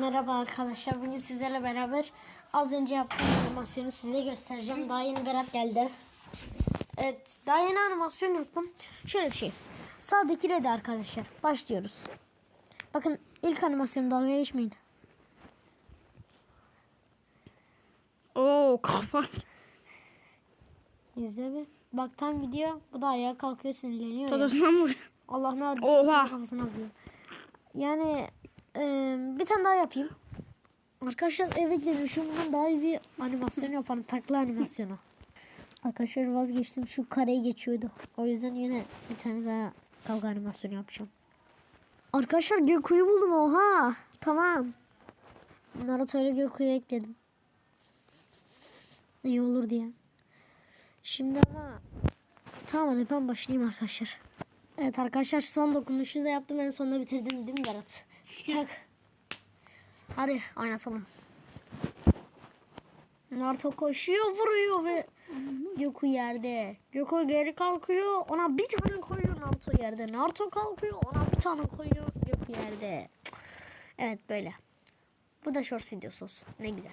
Merhaba arkadaşlar. Bugün sizlerle beraber az önce yaptığım animasyonu size göstereceğim. Daha yeni Berat geldi. Evet, daha yeni animasyon yaptım. Şöyle bir şey. Sağdaki de arkadaşlar. Başlıyoruz. Bakın ilk animasyon dalga geçmeyin. Oo kafa. İzle bir. Bak tam gidiyor. Bu da ayağa kalkıyor sinirleniyor. ya. Todosuna mı vuruyor? Allah neredeyse Oha. kafasına vuruyor. Yani bir tane daha yapayım. Arkadaşlar eve gelmişim bundan daha iyi bir animasyon yapalım. Takla animasyonu. Arkadaşlar vazgeçtim. Şu kareyi geçiyordu. O yüzden yine bir tane daha kavga animasyonu yapacağım. Arkadaşlar Göku'yu buldum oha. Tamam. Naruto ile Göku'yu ekledim. İyi olur diye. Şimdi ama Tamam hadi ben başlayayım arkadaşlar. Evet arkadaşlar son dokunuşu da yaptım en sonunda bitirdim değil mi Berat? Çak. Hadi oynatalım. Naruto koşuyor vuruyor ve Göku yerde. Göku geri kalkıyor ona bir tane koyuyor Naruto yerde. Naruto kalkıyor ona bir tane koyuyor Göku yerde. Evet böyle. Bu da short videosu olsun. Ne güzel.